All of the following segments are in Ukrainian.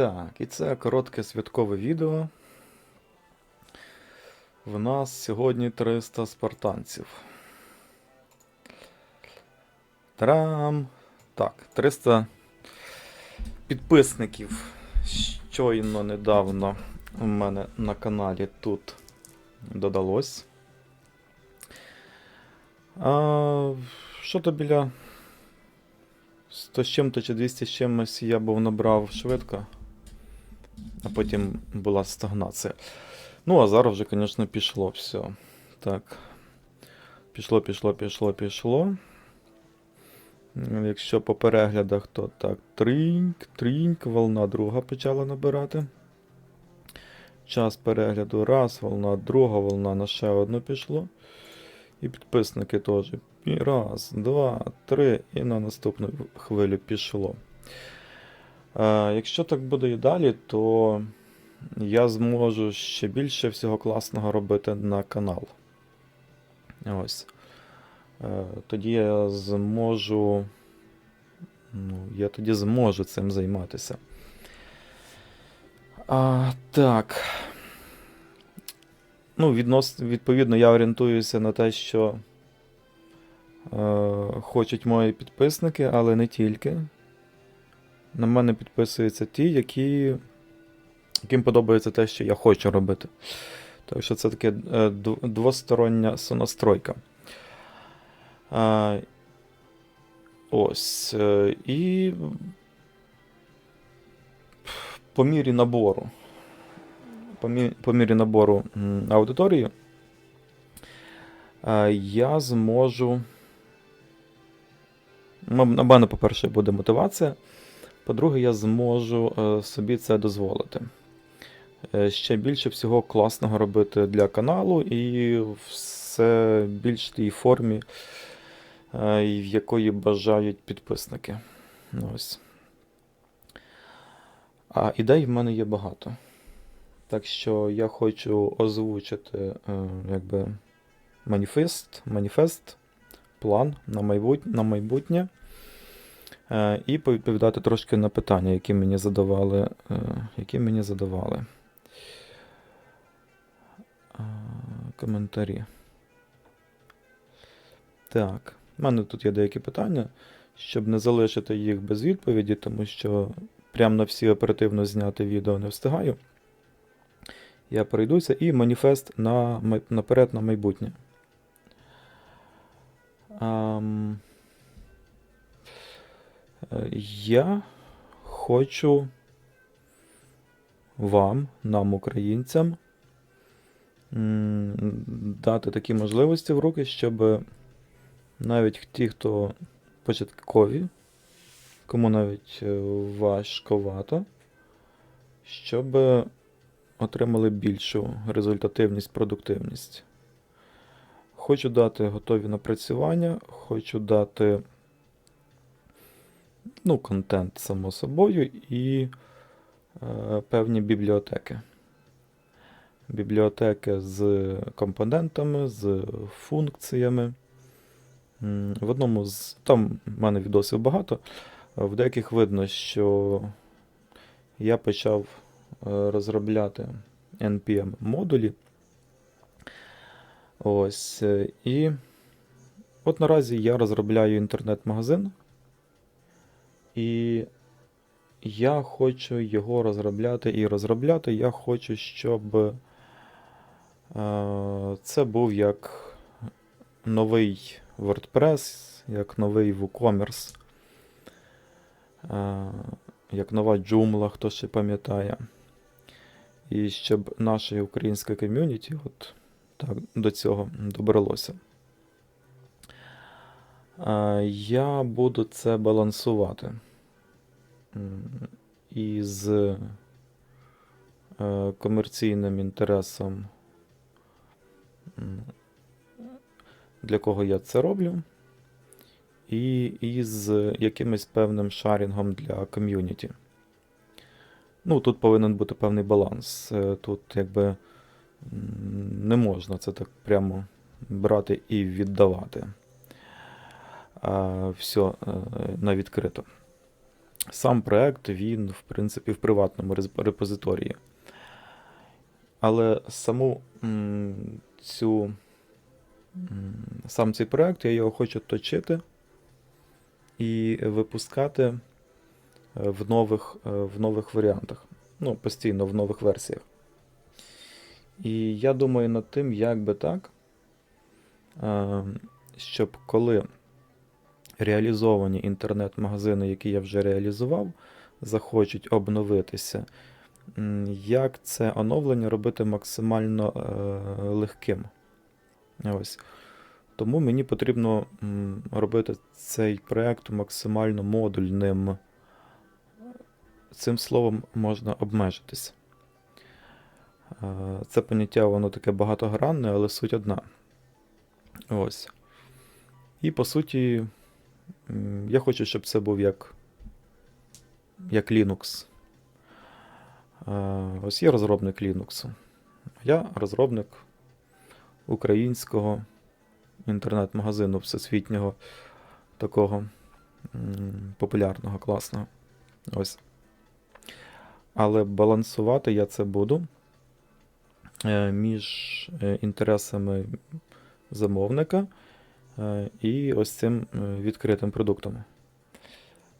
Так, і це коротке святкове відео. В нас сьогодні 300 спартанців. Тарам! Так, 300 підписників. Щойно недавно у мене на каналі тут додалось. Що то біля 100 з чим-то чи 200 з чимось я був набрав швидко, а потім була стагнація. Ну, а зараз вже, звісно, пішло все. Так. Пішло, пішло, пішло, пішло. Якщо по переглядах, то так, тріньк, тріньк, волна друга почала набирати. Час перегляду раз, волна друга, волна на ще одну пішло. І підписники теж. Раз, два, три, і на наступну хвилю пішло. Е, якщо так буде і далі, то я зможу ще більше всього класного робити на канал. Ось. Е, тоді я зможу. Ну, я тоді зможу цим займатися. А, Так. Ну, віднос, відповідно, я орієнтуюся на те, що е, хочуть мої підписники, але не тільки. На мене підписуються ті, які, яким подобається те, що я хочу робити. Так що це таке е, двостороння сонастройка. Е, ось. Е, і по мірі набору. По мі- по мірі набору аудиторії я зможу. На мене, по-перше, буде мотивація. По-друге, я зможу е, собі це дозволити. Е, Ще більше всього класного робити для каналу і все більш тій формі, е, в якої бажають підписники. Ось. А ідей в мене є багато. Так що я хочу озвучити якби маніфест, маніфест, план на майбутнє. Е, і повідповідати трошки на питання, які мені задавали. Е, які мені задавали. Е, коментарі. Так, в мене тут є деякі питання, щоб не залишити їх без відповіді, тому що прямо на всі оперативно зняти відео не встигаю. Я пройдуся і маніфест на, наперед на майбутнє. Е, я хочу вам, нам, українцям, дати такі можливості в руки, щоб навіть ті, хто початкові, кому навіть е, важковато, щоб отримали більшу результативність, продуктивність. Хочу дати готові напрацювання, хочу дати ну, контент, само собою, і е, певні бібліотеки. Бібліотеки з компонентами, з функціями. В одному з. Там в мене відосів багато. В деяких видно, що я почав е, розробляти NPM модулі. Ось. е, І от наразі я розробляю інтернет-магазин. І я хочу його розробляти і розробляти. Я хочу, щоб е, це був як новий WordPress, як новий WooCommerce, е, як нова Joomla, хто ще пам'ятає. І щоб наше українське ком'юніті от так, до цього добралося. Е, Я буду це балансувати із е, комерційним інтересом, для кого я це роблю, і із якимось певним шарінгом для ком'юніті. Ну, тут повинен бути певний баланс. Е, Тут якби не можна це так прямо брати і віддавати. Все на відкрито. Сам проект, він, в принципі, в приватному репозиторії. Але саму цю, сам цей проект я його хочу точити і випускати е, в нових, е, в нових варіантах. Ну, постійно в нових версіях. І я думаю над тим, як би так, е, щоб коли реалізовані інтернет-магазини, які я вже реалізував, захочуть обновитися, як це оновлення робити максимально е, легким. Ось. Тому мені потрібно робити цей проект максимально модульним. Цим словом можна обмежитися. Е, Це поняття, воно таке багатогранне, але суть одна. Ось. І по суті, я хочу, щоб це був як, як Linux. Ось є розробник Linux. Я розробник українського інтернет-магазину всесвітнього, такого популярного, класного. Ось. Але балансувати я це буду е, між е, інтересами замовника і ось цим е, відкритим продуктом.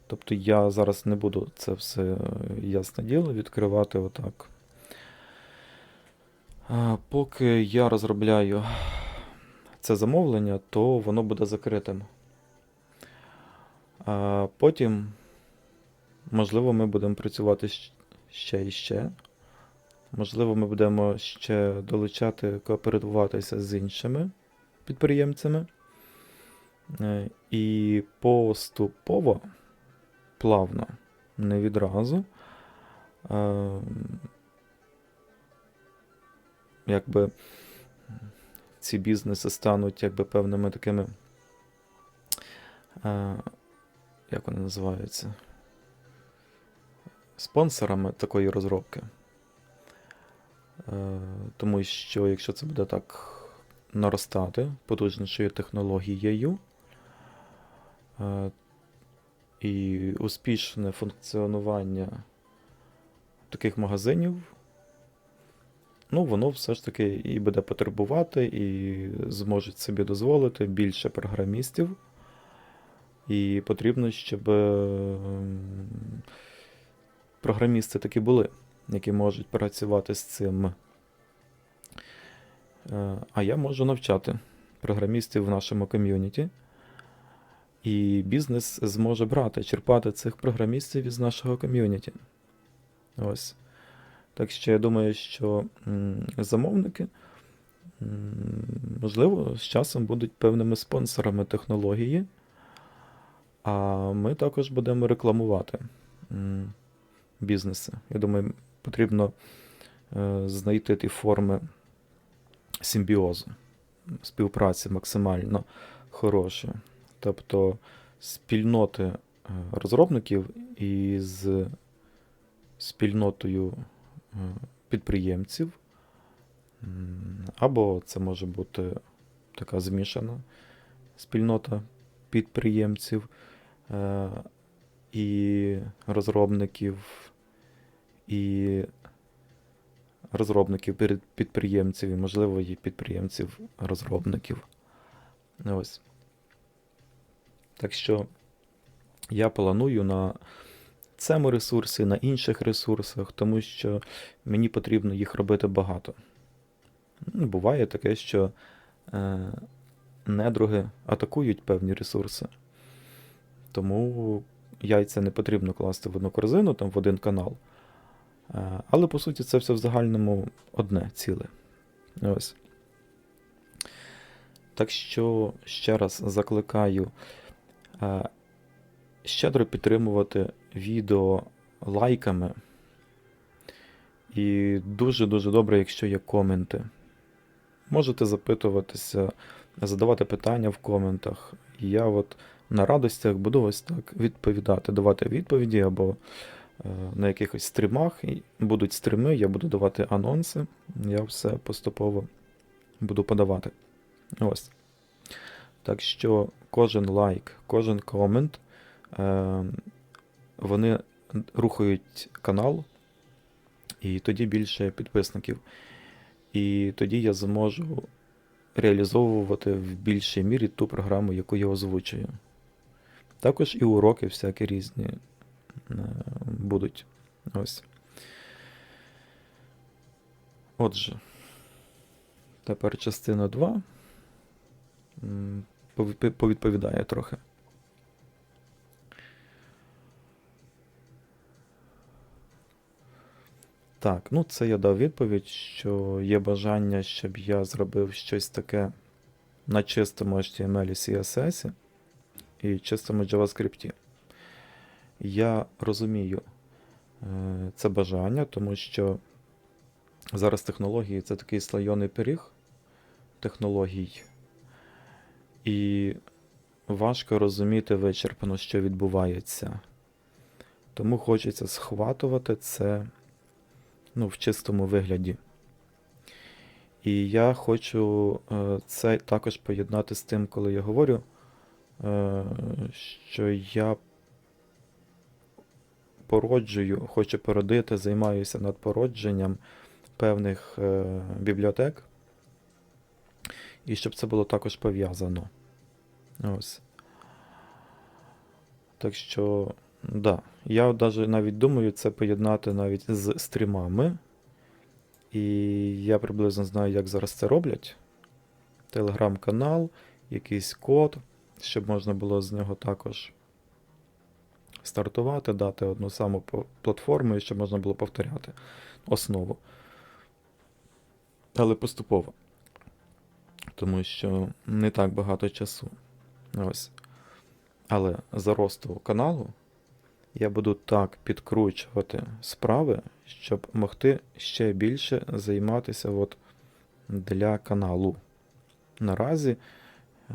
Тобто я зараз не буду це все е, ясне діло відкривати отак. Поки я розробляю це замовлення, то воно буде закритим. А потім, можливо, ми будемо працювати ще і ще. Можливо, ми будемо ще долучати, кооперуватися з іншими підприємцями. Е, І поступово, плавно, не відразу, е, якби ці бізнеси стануть якби певними такими. е, Як вони називаються? Спонсорами такої розробки. Тому що якщо це буде так наростати потужнішою технологією, і успішне функціонування таких магазинів, ну, воно все ж таки і буде потребувати, і зможуть собі дозволити більше програмістів. І потрібно, щоб ем, програмісти такі були, які можуть працювати з цим. Е, А я можу навчати програмістів в нашому ком'юніті. І бізнес зможе брати, черпати цих програмістів із нашого ком'юніті. Ось. Так що я думаю, що замовники, можливо, з часом будуть певними спонсорами технології, а ми також будемо рекламувати бізнеси. Я думаю, потрібно е, знайти ті форми симбіозу, співпраці максимально хороші. Тобто спільноти е, розробників із спільнотою е, підприємців, або це може бути така змішана спільнота підприємців е, і розробників, і розробників підприємців, і, можливо, і підприємців-розробників. Ось. Так що я планую на цьому ресурсі, на інших ресурсах, тому що мені потрібно їх робити багато. Ну, Буває таке, що е, недруги атакують певні ресурси. Тому яйця не потрібно класти в одну корзину, там в один канал. Е, але по суті це все в загальному одне ціле. Ось. Так що ще раз закликаю щедро підтримувати відео лайками. І дуже-дуже добре, якщо є коменти. Можете запитуватися, задавати питання в коментах. Я от на радостях буду ось так відповідати, давати відповіді або е, на якихось стрімах. Будуть стріми, я буду давати анонси. Я все поступово буду подавати. Ось. Так що кожен лайк, кожен комент е, вони рухають канал, і тоді більше підписників. І тоді я зможу реалізовувати в більшій мірі ту програму, яку я озвучую. Також і уроки всякі різні е, будуть. Ось. Отже, тепер частина 2 м, пові- повідповідає трохи. Так, ну це я дав відповідь, що є бажання, щоб я зробив щось таке на чистому HTML і CSS і чистому JavaScript. Я розумію е, це бажання, тому що зараз технології це такий слойоний пиріг технологій, і важко розуміти вичерпно, що відбувається. Тому хочеться схватувати це ну, в чистому вигляді. І я хочу е, це також поєднати з тим, коли я говорю, е, що я породжую, хочу породити, займаюся над породженням певних е, бібліотек, і щоб це було також пов'язано. Ось. Так що, да, я навіть навіть думаю це поєднати навіть з стрімами. І я приблизно знаю, як зараз це роблять. Телеграм-канал, якийсь код, щоб можна було з нього також стартувати, дати одну саму платформу, і щоб можна було повторяти основу. Але поступово. Тому що не так багато часу. Ось. Але за росту каналу я буду так підкручувати справи, щоб могти ще більше займатися от для каналу. Наразі е,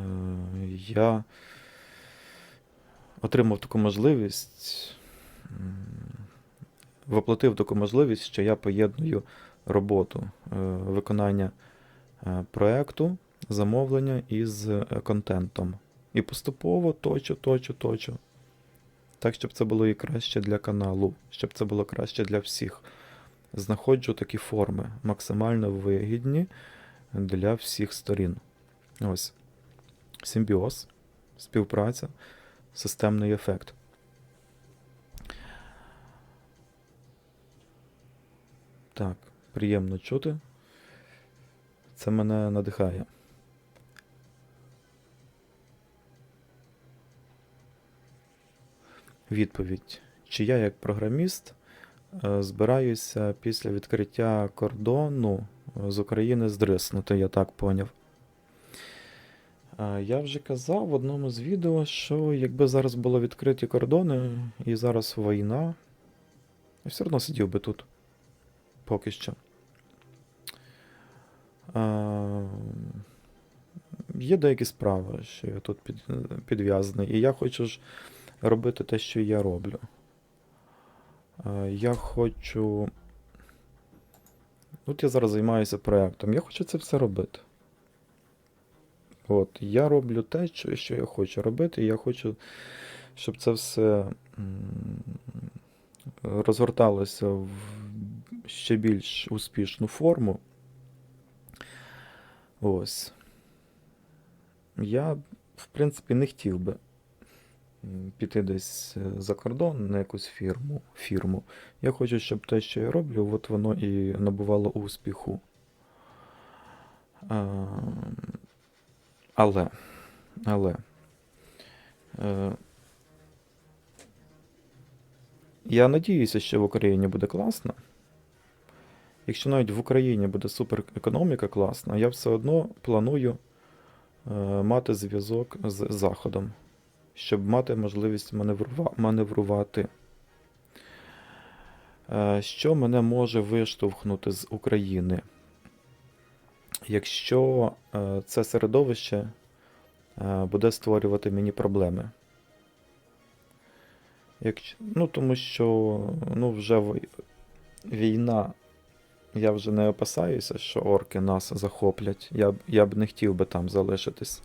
я отримав таку можливість, воплотив таку можливість, що я поєдную роботу е, виконання е, проекту, замовлення із е, контентом. І поступово точу, точу, точу. Так, щоб це було і краще для каналу, щоб це було краще для всіх. Знаходжу такі форми, максимально вигідні для всіх сторін. Ось. Симбіоз, співпраця, системний ефект. Так, приємно чути. Це мене надихає. Відповідь. Чи я, як програміст, е, збираюся після відкриття кордону е, з України здриснути, я так поняв. Е, Я вже казав в одному з відео, що якби зараз було відкриті кордони і зараз війна, я все одно сидів би тут. Поки що. Є деякі справи, що я тут під, підв'язаний, і я хочу ж робити те, що я роблю. Е, Я хочу. От я зараз займаюся проєктом. Я хочу це все робити. От, я роблю те, що, я хочу робити, і я хочу, щоб це все розгорталося в ще більш успішну форму. Ось. Я, в принципі, не хотів би піти десь е, за кордон на якусь фірму. фірму. Я хочу, щоб те, що я роблю, от воно і набувало успіху. А, але, але. Е, я надіюся, що в Україні буде класно. Якщо навіть в Україні буде супер економіка класна, я все одно планую е, мати зв'язок з Заходом, щоб мати можливість маневрува- маневрувати. Е, що мене може виштовхнути з України? Якщо е, це середовище е, буде створювати мені проблеми. Якщо, ну, тому що ну, вже війна, я вже не опасаюся, що орки нас захоплять. Я, я б не хотів би там залишитись.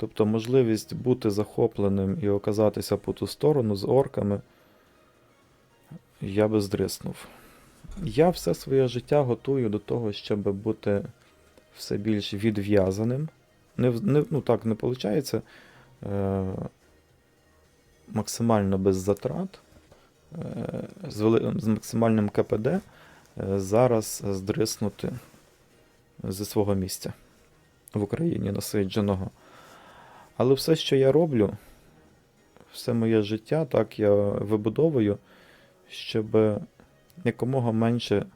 Тобто можливість бути захопленим і оказатися по ту сторону з орками, я би здриснув. Я все своє життя готую до того, щоб бути все більш відв'язаним. Не, не, ну так не виходить. Е, максимально без затрат, е, з, вели- з максимальним КПД е, зараз здриснути зі свого місця в Україні насидженого. Але все, що я роблю, все моє життя, так я вибудовую, щоб якомога менше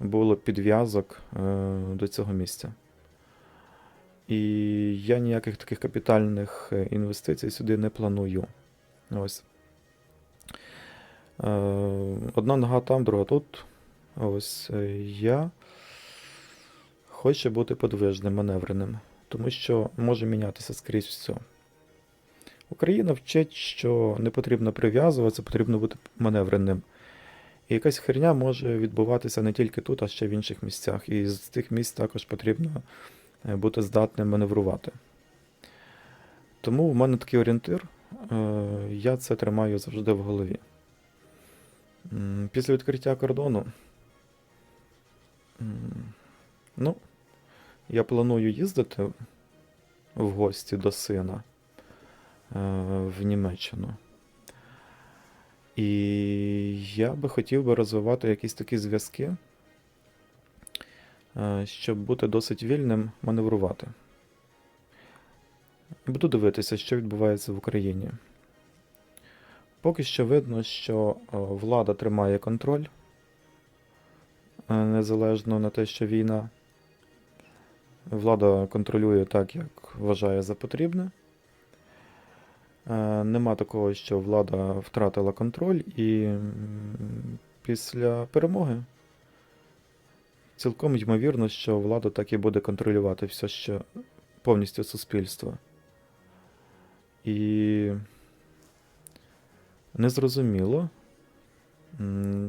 було підв'язок е, до цього місця. І я ніяких таких капітальних е, інвестицій сюди не планую. Ось. Е, одна нога там, друга тут. Ось я хочу бути подвижним, маневреним, тому що може мінятися скрізь все. Україна вчить, що не потрібно прив'язуватися, потрібно бути маневреним. І якась херня може відбуватися не тільки тут, а ще в інших місцях. І з тих місць також потрібно е, бути здатним маневрувати. Тому в мене такий орієнтир. е, Я це тримаю завжди в голові. Після відкриття кордону. Ну, я планую їздити в гості до сина е, в Німеччину. І я би хотів би розвивати якісь такі зв'язки, е, щоб бути досить вільним маневрувати. Буду дивитися, що відбувається в Україні. Поки що видно, що е, влада тримає контроль, незалежно на те, що війна. Влада контролює так, як вважає за потрібне. Е, Нема такого, що влада втратила контроль, і після перемоги цілком ймовірно, що влада так і буде контролювати все, що повністю суспільство. І незрозуміло,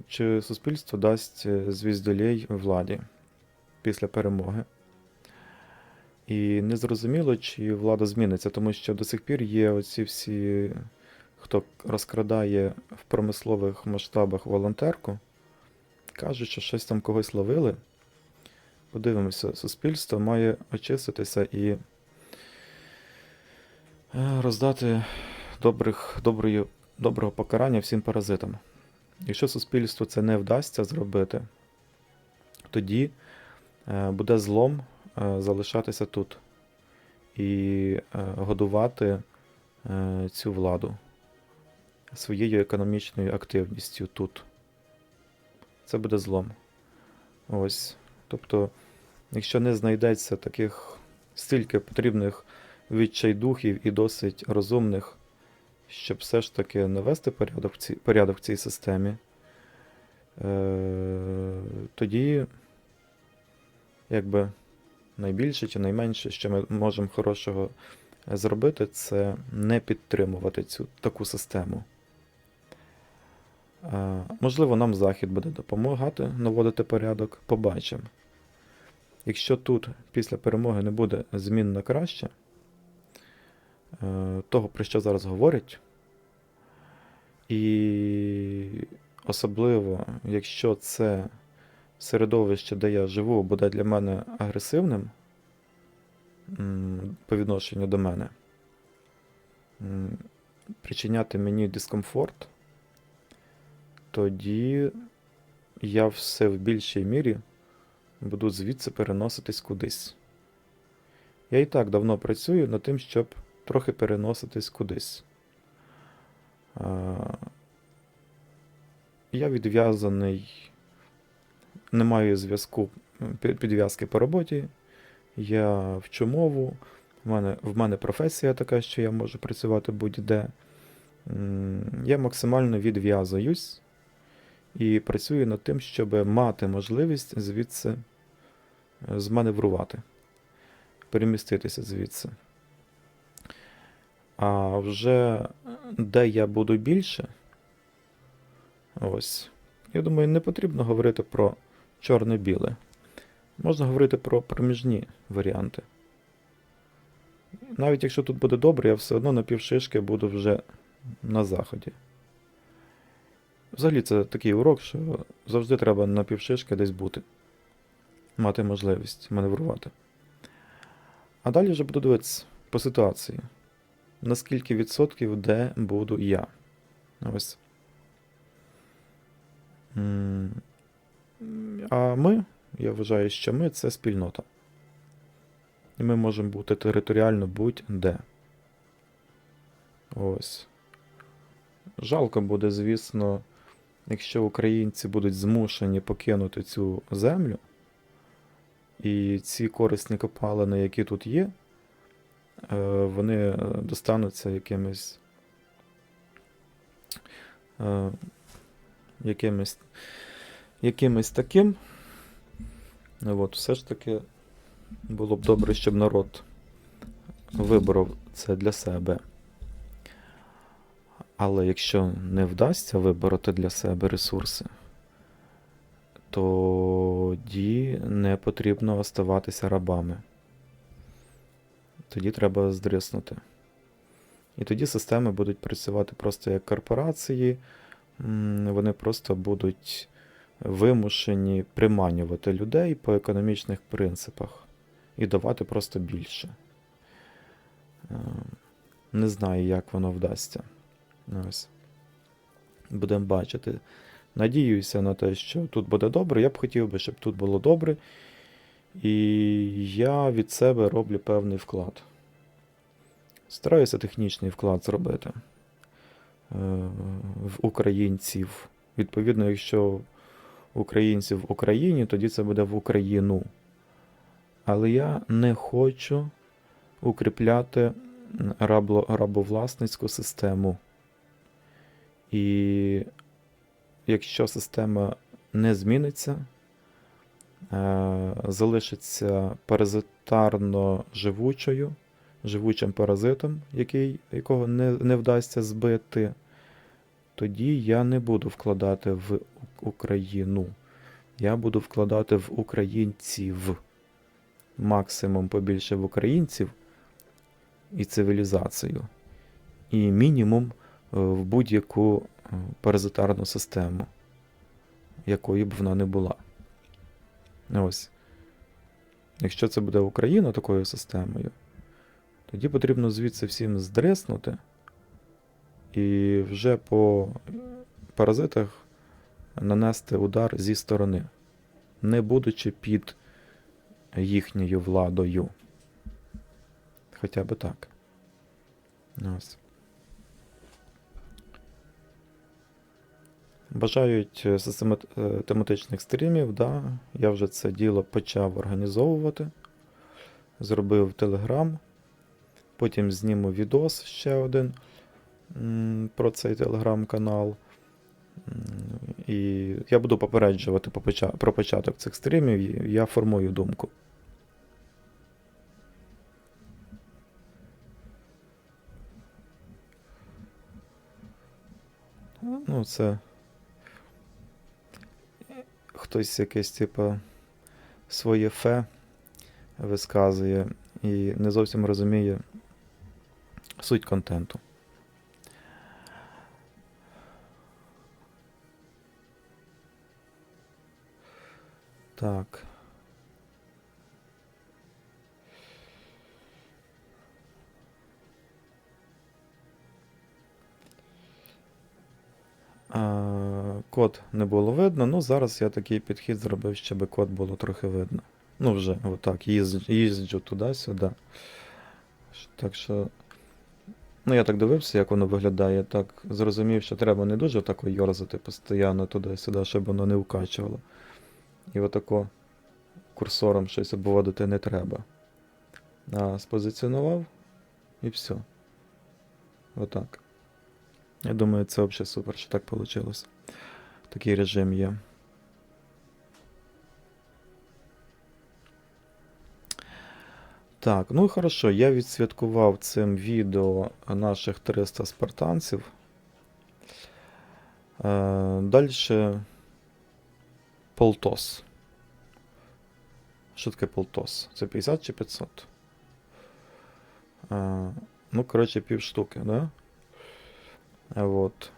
чи суспільство дасть звіздолей владі після перемоги. І незрозуміло, чи влада зміниться, тому що до сих пір є оці всі, хто розкрадає в промислових масштабах волонтерку, кажуть, що щось там когось ловили. Подивимося, суспільство має очиститися і е, роздати добрих, доброї, доброго покарання всім паразитам. Якщо суспільству це не вдасться зробити, тоді е, буде злом залишатися тут і е, годувати е, цю владу своєю економічною активністю тут. Це буде злом. Ось. Тобто, якщо не знайдеться таких стільки потрібних відчайдухів і досить розумних, щоб все ж таки навести порядок в цій, порядок в цій системі, е, тоді, якби найбільше чи найменше, що ми можемо хорошого зробити, це не підтримувати цю таку систему. Е, Можливо, нам Захід буде допомагати наводити порядок, побачимо. Якщо тут після перемоги не буде змін на краще, е, того, про що зараз говорять, і особливо, якщо це середовище, де я живу, буде для мене агресивним по відношенню до мене, причиняти мені дискомфорт, тоді я все в більшій мірі буду звідси переноситись кудись. Я і так давно працюю над тим, щоб трохи переноситись кудись. Я відв'язаний, не маю зв'язку підв'язки по роботі. Я вчу мову. В мене, в мене професія така, що я можу працювати будь-де. Я максимально відв'язуюсь і працюю над тим, щоб мати можливість звідси е, зманеврувати, переміститися звідси. А вже де я буду більше, ось, я думаю, не потрібно говорити про чорне-біле. Можна говорити про проміжні варіанти. навіть якщо тут буде добре, я все одно на півшишки буду вже на заході. Взагалі, це такий урок, що завжди треба на півшишки десь бути. Мати можливість маневрувати. А далі вже буду дивитися по ситуації. Наскільки відсотків де буду я. Ось. А ми, я вважаю, що ми це спільнота. І ми можемо бути територіально будь-де. Ось. Жалко буде, звісно, якщо українці будуть змушені покинути цю землю, і ці корисні копалини, які тут є, е, вони е, достануться якимось. е, Якимось, якимось таким. От, все ж таки було б добре, щоб народ вибрав це для себе. Але якщо не вдасться вибороти для себе ресурси, тоді не потрібно оставатися рабами. Тоді треба здриснути. І тоді системи будуть працювати просто як корпорації, вони просто будуть вимушені приманювати людей по економічних принципах і давати просто більше. Е, Не знаю, як воно вдасться. Ось. Будемо бачити. Надіюся на те, що тут буде добре. Я б хотів би, щоб тут було добре. І я від себе роблю певний вклад. Стараюся технічний вклад зробити е, в українців. Відповідно, якщо українців в Україні, тоді це буде в Україну. Але я не хочу укріпляти рабло, рабовласницьку систему. І якщо система не зміниться, е, залишиться паразитарно живучою, живучим паразитом, який, якого не, не вдасться збити, тоді я не буду вкладати в Україну. Я буду вкладати в українців. Максимум побільше в українців і цивілізацію. І мінімум е, в будь-яку е, паразитарну систему, якої б вона не була. Ось. Якщо це буде Україна такою системою, тоді потрібно звідси всім здреснути і вже по паразитах нанести удар зі сторони, не будучи під їхньою владою. Хоча би так. Ось. Бажають е, е, тематичних стрімів, да. Я вже це діло почав організовувати. Зробив Телеграм. Потім зніму відос ще один про цей телеграм-канал. І я буду попереджувати про початок цих стрімів, і я формую думку. Ну, це хтось якесь, типу, своє фе висказує і не зовсім розуміє суть контенту. Так. Код не було видно, ну зараз я такий підхід зробив, щоб код було трохи видно. Ну, вже отак, їзджу, туди-сюди. Так що. Ну, я так дивився, як воно виглядає, так зрозумів, що треба не дуже тако йорзати постійно туди-сюди, щоб воно не вкачувало. І отако курсором щось обводити не треба. А спозиціонував і все. Отак. Я думаю, це взагалі супер, що так вийшло. Такий режим є. Так, ну і хорошо, я відсвяткував цим відео наших 300 спартанців. Е, Далі Полтос. Що таке Полтос? Це 50 чи 500? Е, ну, коротше, пів штуки, да? От.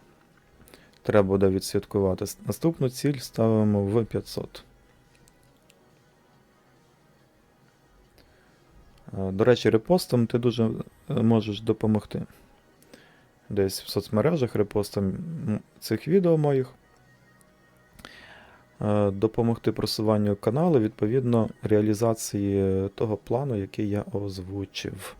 Треба буде відсвяткувати. Наступну ціль ставимо в 500. Е, До речі, репостом ти дуже е, можеш допомогти. Десь в соцмережах репостом цих відео моїх. Е, Допомогти просуванню каналу, відповідно, реалізації того плану, який я озвучив.